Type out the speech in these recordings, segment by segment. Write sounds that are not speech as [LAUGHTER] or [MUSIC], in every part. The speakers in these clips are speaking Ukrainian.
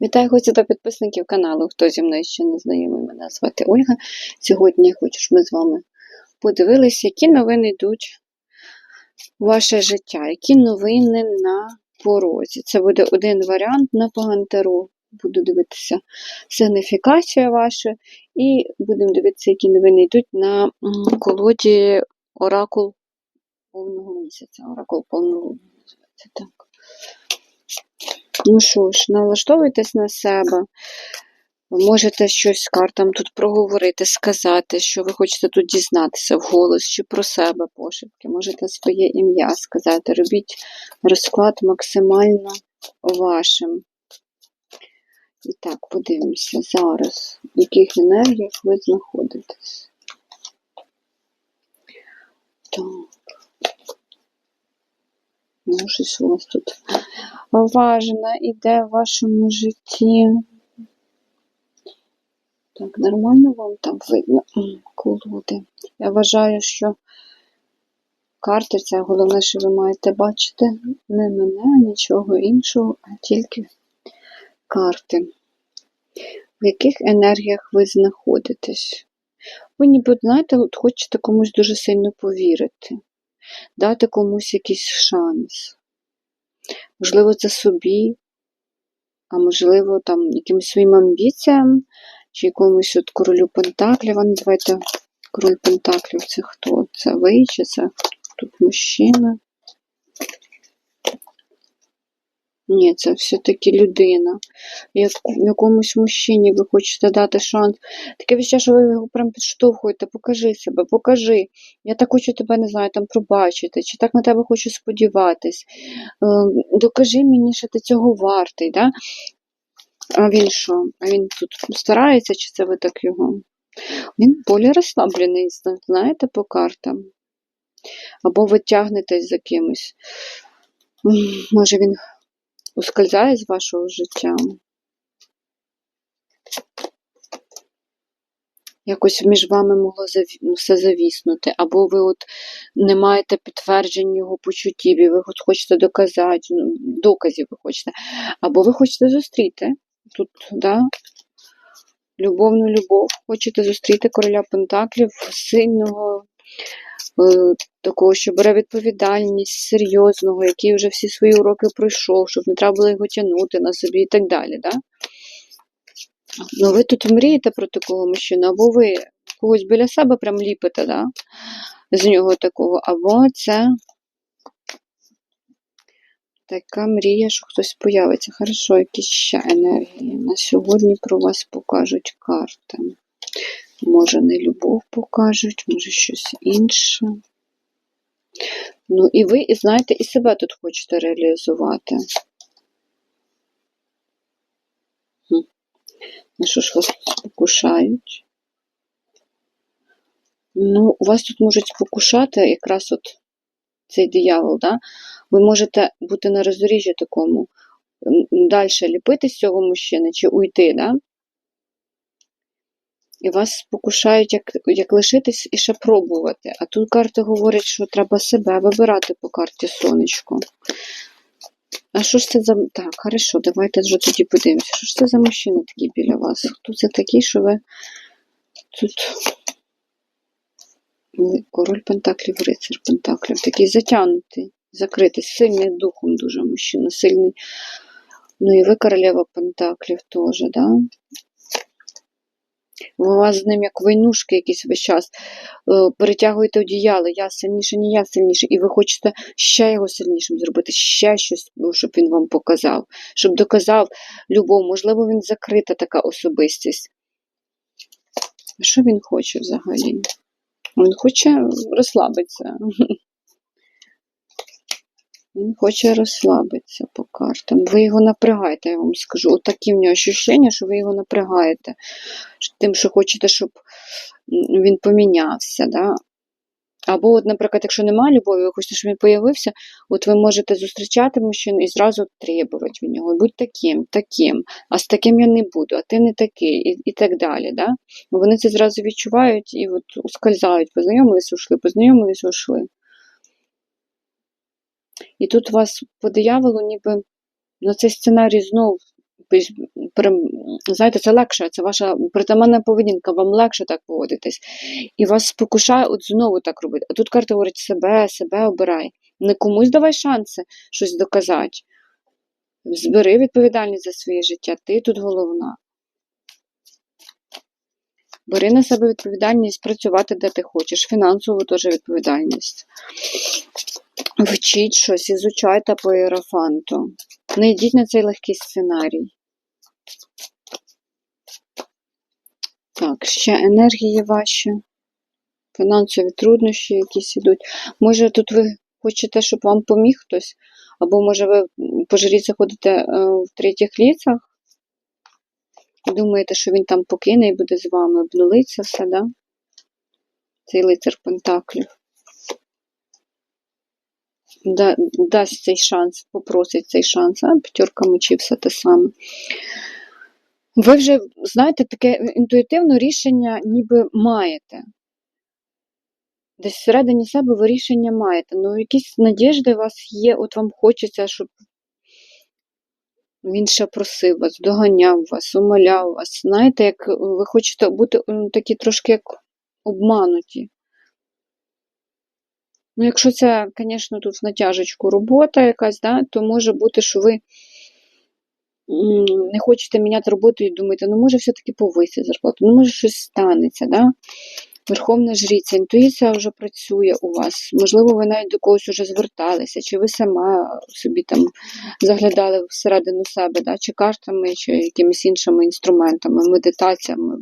Вітаю гості та підписників каналу. Хто зі мною ще не знайомий, мене звати Ольга. Сьогодні я хочу, щоб ми з вами подивилися, які новини йдуть в ваше життя, які новини на порозі. Це буде один варіант на Пагантеру. Буду дивитися сигніфікація ваша, і будемо дивитися, які новини йдуть на колоді Оракул повного місяця. Оракул повного місяця. Ну що ж, налаштовуйтесь на себе. Можете щось з картам тут проговорити, сказати, що ви хочете тут дізнатися вголос чи про себе пошепки. Можете своє ім'я сказати. Робіть розклад максимально вашим. І так, подивимося зараз, в яких енергіях ви знаходитесь. Так. Ну, щось у вас тут важна іде в вашому житті. Так, нормально вам там видно колоди. Я вважаю, що карти це головне, що ви маєте бачити не мене, нічого іншого, а тільки карти. В яких енергіях ви знаходитесь? Ви ніби, знаєте, от хочете комусь дуже сильно повірити, дати комусь якийсь шанс. Можливо, це собі, а можливо, там якимось своїм амбіціям, чи якомусь от королю Пентаклів. А ну, давайте король Пентаклів це хто? Це ви, чи це тут мужчина? Ні, це все-таки людина. Як, якомусь мужчині ви хочете дати шанс. Таке відчуття, що ви його прям підштовхуєте, покажи себе, покажи. Я так хочу тебе, не знаю, там пробачити, чи так на тебе хочу сподіватись. Е, докажи мені, що ти цього вартий. Да? А він що? А він тут старається, чи це ви так його? Він более розслаблений, знаєте, по картам. Або ви тягнетесь за кимось. Може, він ускользає з вашого життя. Якось між вами могло ну, все завіснути, або ви от не маєте підтверджень його почуттів, і ви хочете доказати, ну, доказів ви хочете, або ви хочете зустріти. Тут, да, любовну любов, хочете зустріти короля Пентаклів, сильного, такого, що бере відповідальність, серйозного, який вже всі свої уроки пройшов, щоб не треба було його тягнути на собі і так далі. Да? Ну, ви тут мрієте про такого мужчину, або ви когось біля себе прям ліпите, да? з нього такого, або це така мрія, що хтось появиться. Хорошо, якісь ще енергії. На сьогодні про вас покажуть карти. Може, не любов покажуть, може щось інше. Ну, і ви, і знаєте, і себе тут хочете реалізувати. На що ж вас покушають? Ну, у вас тут можуть покушати якраз от цей диявол, да? Ви можете бути на роздоріжжі такому, далі ліпити з цього мужчини чи уйти, да? І вас спокушають, як, як лишитись і ще пробувати. А тут карти говорять, що треба себе вибирати по карті сонечко. А що ж це за. Так, хорошо, давайте вже тоді подивимося. Що ж це за мужчина такий біля вас? Хто це такий, що ви тут. Король Пентаклів, рицар Пентаклів. Такий затягнутий, закритий, сильний духом дуже мужчина, сильний. Ну і ви королева Пентаклів теж, да? Ви вас з ним як войнушки якісь весь час. Е, Перетягуєте одіяло, я сильніше, ні я сильніше. І ви хочете ще його сильнішим зробити, ще щось, ну, щоб він вам показав, щоб доказав любов. Можливо, він закрита така особистість. А що він хоче взагалі? Він хоче розслабитися. Він хоче розслабитися по картам. Ви його напрягаєте, я вам скажу. От такі в нього ощущення, що ви його напрягаєте. Тим, що хочете, щоб він помінявся. Да? Або, от, наприклад, якщо немає любові, ви хочете, щоб він появився, от ви можете зустрічати мужчину і зразу требувати від нього. Будь таким, таким, а з таким я не буду, а ти не такий, і, і так далі. Да? Вони це зразу відчувають і от ускользають, познайомились, ушли, познайомились, ушли. І тут у вас по дияволу ніби на цей сценарій знов знаєте, це легше, це ваша притаманна поведінка, вам легше так поводитись. І вас спокушає от знову так робити. А тут карта говорить себе, себе обирай. Не комусь давай шанси щось доказати. Збери відповідальність за своє життя, ти тут головна. Бери на себе відповідальність працювати, де ти хочеш, фінансову теж відповідальність. Вчіть щось, ізучайте по іерофанту. Не йдіть на цей легкий сценарій. Так, ще енергії ваші, фінансові труднощі якісь ідуть. Може, тут ви хочете, щоб вам поміг хтось? Або, може, ви по жріці ходите е, в третіх ліцах? Думаєте, що він там покине і буде з вами обнулиться все, да? Цей лицар Пентаклів. Да, дасть цей шанс, попросить цей шанс, а п'ятерка мечів все те саме. Ви вже, знаєте, таке інтуїтивне рішення ніби маєте. Десь всередині себе ви рішення маєте. Ну, якісь надіжди у вас є, от вам хочеться, щоб він ще просив вас, доганяв вас, умоляв вас. Знаєте, як ви хочете бути такі трошки як обмануті. Ну, якщо це, звісно, тут в натяжечку робота якась, да, то може бути, що ви не хочете міняти роботу і думаєте, ну може все-таки повисить зарплату, ну може щось станеться. Да? Верховна жриця, інтуїція вже працює у вас. Можливо, ви навіть до когось вже зверталися, чи ви сама собі там заглядали всередину себе, да? чи картами, чи якимись іншими інструментами, медитаціями,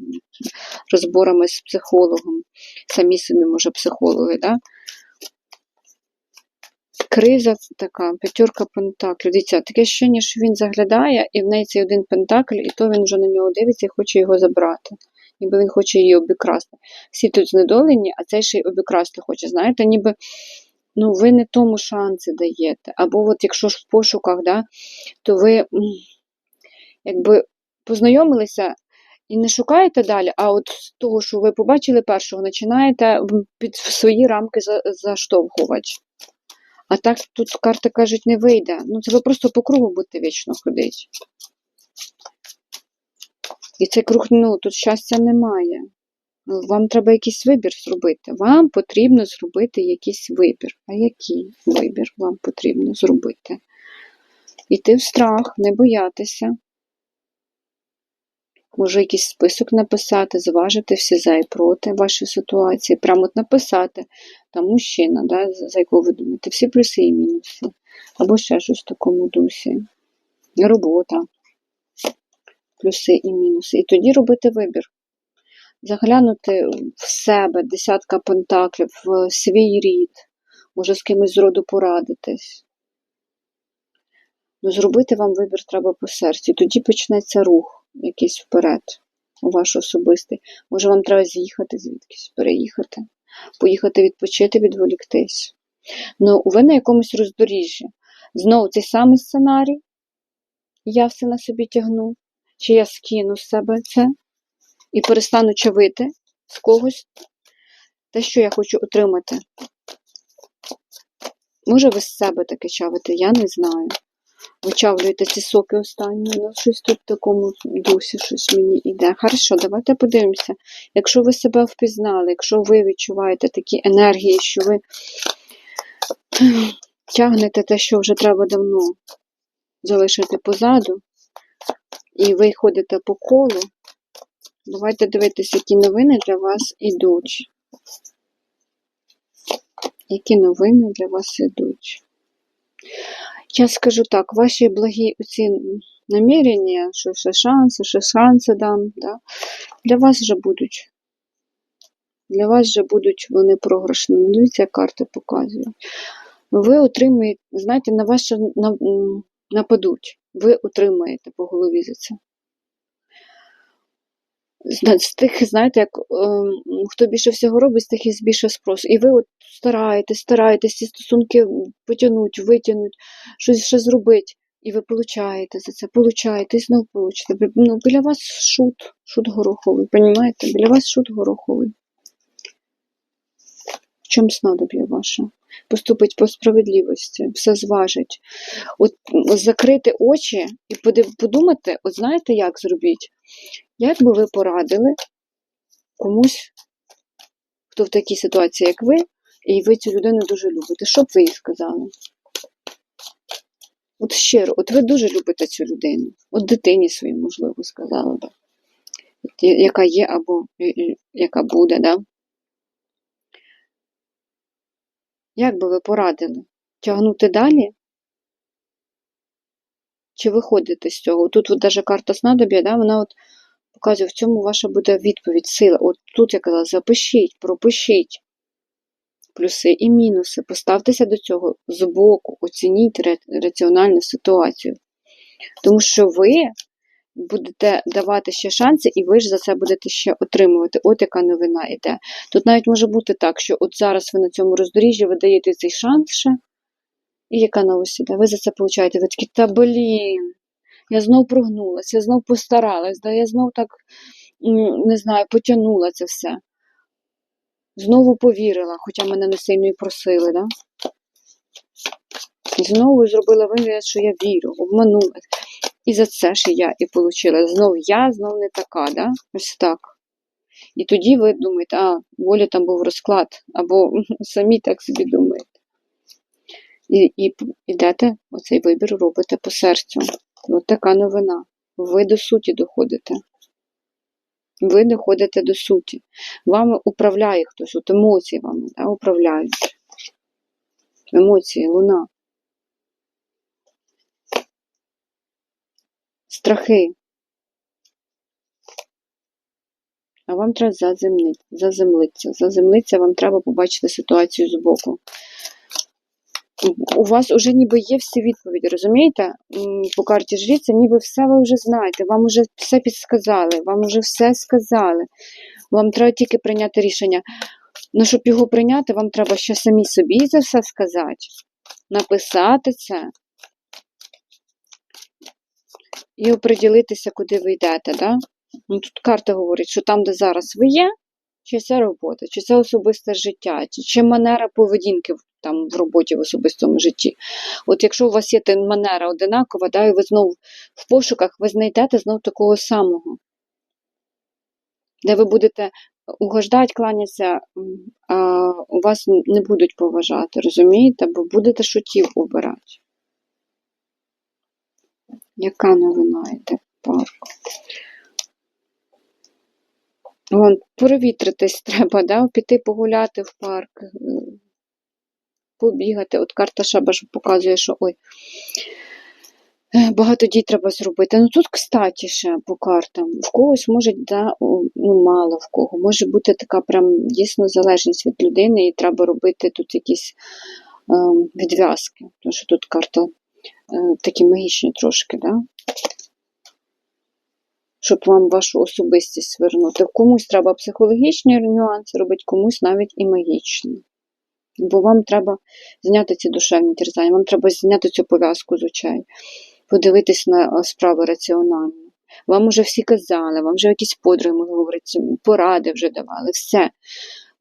розборами з психологом, самі собі, може, психологи. Да? Криза така, п'ятерка пентаклів. Дивіться, таке ощущення, що він заглядає, і в неї цей один пентакль, і то він вже на нього дивиться і хоче його забрати. Ніби він хоче її обікрасти. Всі тут знедолені, а цей ще й обікрасти хоче. Знаєте, ніби ну, ви не тому шанси даєте. Або от якщо ж в пошуках, да, то ви якби познайомилися і не шукаєте далі, а от з того, що ви побачили першого, починаєте під свої рамки заштовхувати. А так тут карти кажуть, не вийде. Ну, це ви просто по кругу будете вічно ходити. І цей круг, ну, тут щастя немає. Ну, Вам треба якийсь вибір зробити. Вам потрібно зробити якийсь вибір. А який вибір вам потрібно зробити? Іти в страх, не боятися. Може, якийсь список написати, зважити всі за і проти вашої ситуації. Прямо от написати, там мужчина, да, за якого ви думаєте, всі плюси і мінуси. Або ще щось в такому дусі. Робота, плюси і мінуси. І тоді робити вибір. Заглянути в себе, десятка пентаклів, в свій рід, може з кимось з роду порадитись. Ну, зробити вам вибір треба по серцю. Тоді почнеться рух якийсь вперед, у ваш особистий. Може, вам треба з'їхати звідкись, переїхати, поїхати відпочити, відволіктись. Ну, ви на якомусь роздоріжжі. Знову цей самий сценарій. Я все на собі тягну, чи я скину з себе це і перестану чавити з когось те, що я хочу отримати. Може, ви з себе таке чавите, я не знаю. Вичавлюєте ці соки останні, ну щось тут в такому дусі, щось мені йде. Хорошо, давайте подивимося. Якщо ви себе впізнали, якщо ви відчуваєте такі енергії, що ви тягнете те, що вже треба давно залишити позаду, і ви ходите по колу, давайте дивитися, які новини для вас ідуть. Які новини для вас ідуть? Я скажу так, ваші благі оці намірення, що ще шанси, що шанси дам, да, для вас вже будуть. Для вас вже будуть вони програшними. Дивіться, карти показують. Ви отримуєте, знаєте, на вас ще на- нападуть. Ви отримаєте по голові за це. З тих, знаєте, як ем, хто більше всього робить, з тих і більше спросу. І ви от стараєтесь, стараєтесь ці стосунки витягнуть, витягнуть, щось ще зробити. І ви получаєте за це, получаєте, і знову получите. Ну, біля вас шут, шут гороховий, понімаєте? Біля вас шут гороховий. Чому снадоб'я ваше? Поступить по справедливості, все зважить. От закрити очі і подумати, от знаєте, як зробіть? Як би ви порадили комусь, хто в такій ситуації, як ви, і ви цю людину дуже любите, що б ви їй сказали? От щиро, от ви дуже любите цю людину. От дитині своїй, можливо, сказали б. Яка є або яка буде, да? Як би ви порадили? Тягнути далі? Чи виходити з цього? Тут от даже карта снадоб'я, да, вона от показує, в цьому ваша буде відповідь, сила. От тут я казала, запишіть, пропишіть плюси і мінуси, поставтеся до цього збоку, оцініть раціональну ситуацію. Тому що ви будете давати ще шанси, і ви ж за це будете ще отримувати. От яка новина йде. Тут навіть може бути так, що от зараз ви на цьому роздоріжжі ви даєте цей шанс ще, і яка новость іде? Ви за це получаєте. Ви такі, та блін, я знов прогнулася, я знов постаралась, да, я знов так, не знаю, потягнула це все. Знову повірила, хоча мене не сильно і просили, да? Знову зробила вигляд, що я вірю, обманула. І за це ж я і отримала. Знов я, знов не така, да? Ось так. І тоді ви думаєте, а, волі там був розклад, або [LAUGHS] самі так собі думаєте. І, і ідете, оцей вибір робите по серцю. От така новина. Ви до суті доходите. Ви доходите до суті. Вами управляє хтось, от емоції вами да, управляють. Емоції, луна. Страхи. А вам треба заземлити, заземлитися. Заземлитися, вам треба побачити ситуацію збоку. У вас вже ніби є всі відповіді, розумієте? По карті жріця, ніби все ви вже знаєте, вам вже все підсказали, вам вже все сказали. Вам треба тільки прийняти рішення. Ну, щоб його прийняти, вам треба ще самі собі це все сказати, написати це і оприділитися, куди ви йдете. Да? Ну, тут карта говорить, що там, де зараз ви є, чи це робота, чи це особисте життя, чи, чи манера поведінки там в роботі в особистому житті. От якщо у вас є манера одинакова, да, і ви знов в пошуках, ви знайдете знов такого самого, де ви будете угождати, кланятися, а у вас не будуть поважати, розумієте? Бо будете шутів обирати. Яка новина йде в парку? Вон, провітритись треба, да? піти погуляти в парк, е, побігати. От карта Шабаш показує, що ой, е, багато дій треба зробити. Ну тут, кстати, ще по картам. В когось може, да, ну мало в кого, може бути така прям дійсно залежність від людини, і треба робити тут якісь е, відв'язки. Тому що тут карта такі магічні трошки, да? щоб вам вашу особистість вернути. Комусь треба психологічні нюанси робити, комусь навіть і магічні. Бо вам треба зняти ці душевні терзання, вам треба зняти цю пов'язку з очей, подивитись на е, справи раціонально. Вам уже всі казали, вам вже якісь подруги говорити, поради вже давали, все.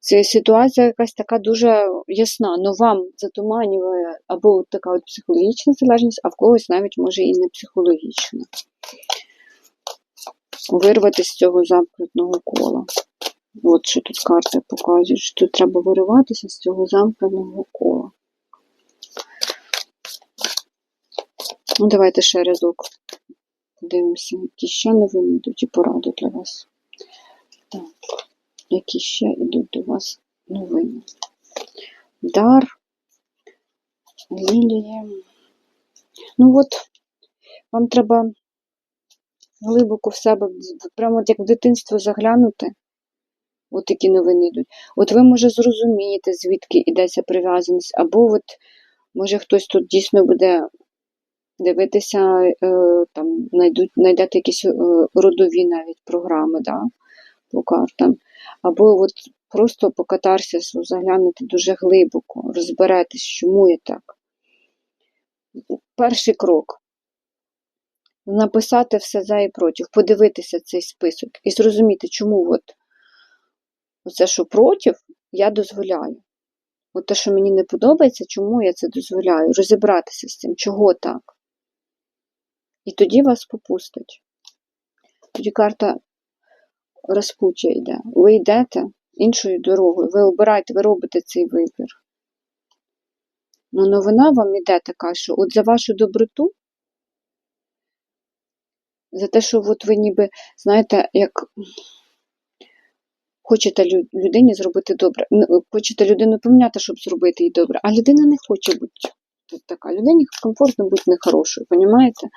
Це ситуація якась така дуже ясна, але вам затуманює або от така от психологічна залежність, а в когось навіть може і не психологічна. Вирватися з цього замкнутого кола. От що тут карти показують, що тут треба вириватися з цього замкненого кола. Ну, давайте ще разок подивимося, які ще новини йдуть і поради для вас. Так, які ще йдуть до вас новини. Дар, лілія. Ну от, вам треба глибоко в себе, прямо от як в дитинство заглянути. От такі новини йдуть. От ви, може, зрозумієте, звідки йдеться прив'язаність, або от, може, хтось тут дійсно буде дивитися, е, там, знайдуть, знайдете якісь е, родові навіть програми, да, по картам. Або от просто по катарсису заглянути дуже глибоко, розберетесь, чому є так. Перший крок. Написати все за і проти, подивитися цей список і зрозуміти, чому от Оце, що проти, я дозволяю. От те, що мені не подобається, чому я це дозволяю? Розібратися з цим, чого так? І тоді вас попустить. Тоді карта розпуття йде. Ви йдете іншою дорогою, ви обираєте, ви робите цей вибір. Ну, новина вам іде така, що от за вашу доброту, за те, що от ви ніби, знаєте, як хочете людині зробити добре, хочете людину поміняти, щоб зробити їй добре, а людина не хоче бути така. Людині комфортно бути нехорошою, понімаєте?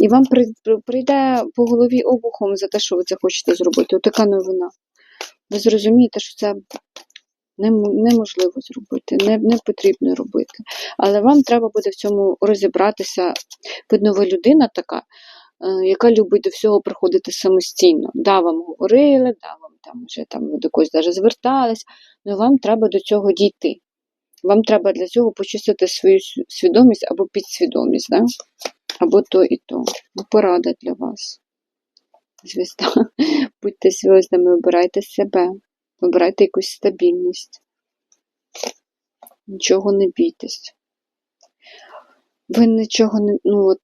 І вам при- при- прийде по голові обухом за те, що ви це хочете зробити. Отака новина. Ви зрозумієте, що це неможливо зробити, не, не потрібно робити. Але вам треба буде в цьому розібратися. Видно, ви людина така, е, яка любить до всього приходити самостійно. Да, вам говорили, да, вам там вже там до когось даже звертались, але вам треба до цього дійти. Вам треба для цього почистити свою свідомість або підсвідомість, да? Або то і то. Порада для вас. Звізда. [LAUGHS] Будьте зв'язними, обирайте себе, обирайте якусь стабільність. Нічого не бійтесь. Ви нічого не, ну от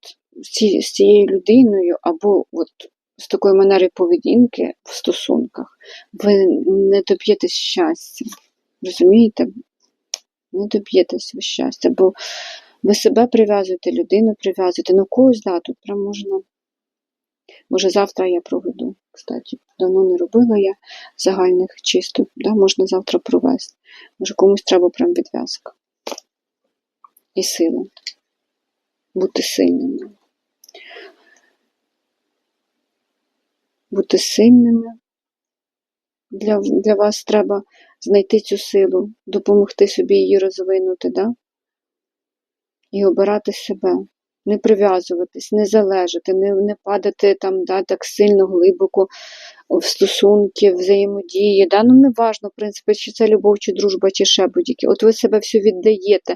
з цією людиною, або от з такою манерою поведінки в стосунках, ви не доб'єтесь щастя. Розумієте? Не доб'єтесь щастя, бо ви себе прив'язуєте, людину прив'язуєте, ну когось да, тут прям можна. Може, завтра я проведу. Кстати, давно не робила я загальних чисток, да, можна завтра провести. Може, комусь треба прям відв'язка. І сила. Бути сильними. Бути сильними. Для, для вас треба знайти цю силу, допомогти собі її розвинути, да? І обирати себе. Не прив'язуватись, не залежати, не, не падати там да, так сильно глибоко в стосунки, взаємодії. Да? Ну, не важно, в принципі, чи це любов, чи дружба, чи ще будь-які. От ви себе все віддаєте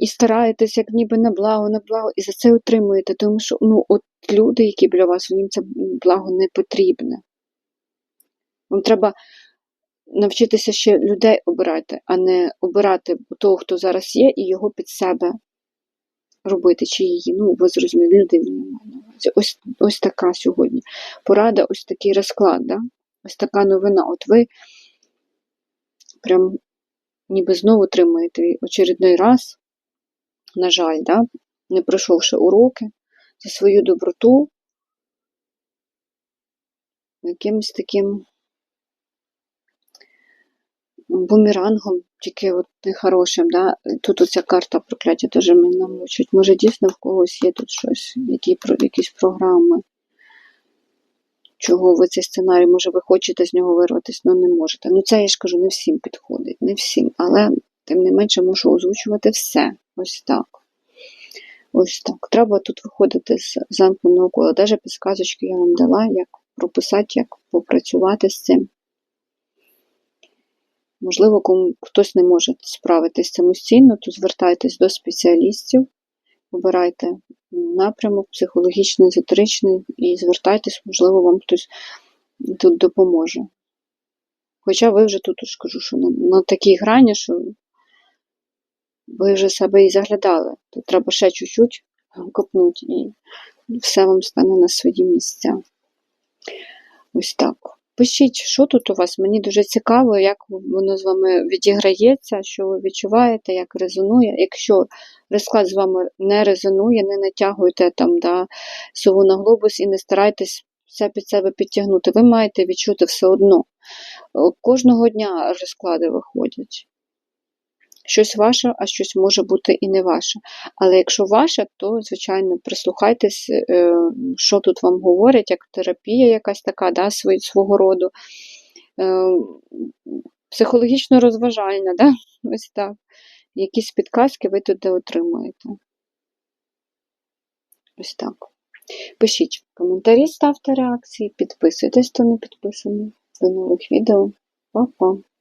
і стараєтесь, як ніби на благо, на благо, і за це отримуєте. Тому що ну, от люди, які біля вас, їм це благо не потрібне. Вам треба навчитися ще людей обирати, а не обирати того, хто зараз є, і його під себе робити, чи її. Ну, ви зрозуміли, людини немає. Ось, ось така сьогодні. Порада, ось такий розклад, да? ось така новина. От ви прям ніби знову тримаєте очередний раз, на жаль, да? не пройшовши уроки за свою доброту, якимось таким бумерангом, тільки от нехорошим. Да? Тут оця карта прокляття теж мене намучить. Може, дійсно в когось є тут щось, які, якісь програми. Чого ви цей сценарій, може, ви хочете з нього вирватися, але не можете. Ну, це я ж кажу, не всім підходить, не всім. Але тим не менше мушу озвучувати все. Ось так. Ось так. Треба тут виходити з замкненого кола. Навіть підказочки я вам дала, як прописати, як попрацювати з цим. Можливо, кому хтось не може справитись самостійно, то звертайтесь до спеціалістів, обирайте напрямок психологічний, езотеричний і звертайтесь, можливо, вам хтось тут допоможе. Хоча ви вже тут ж кажу, що на, на такій грані, що ви вже себе і заглядали. Тут треба ще чуть-чуть копнути, і все вам стане на свої місця. Ось так. Пишіть, що тут у вас. Мені дуже цікаво, як воно з вами відіграється, що ви відчуваєте, як резонує. Якщо розклад з вами не резонує, не натягуйте там да, сову на глобус і не старайтесь все під себе підтягнути. Ви маєте відчути все одно. Кожного дня розклади виходять. Щось ваше, а щось може бути і не ваше. Але якщо ваше, то, звичайно, прислухайтесь, е, що тут вам говорять, як терапія якась така, да, свого роду. Е, Психологічно розважальна, да? [LAUGHS] ось так. Якісь підказки ви туди отримуєте. Ось так. Пишіть коментарі, ставте реакції, підписуйтесь, хто не підписаний. До нових відео. Па-па!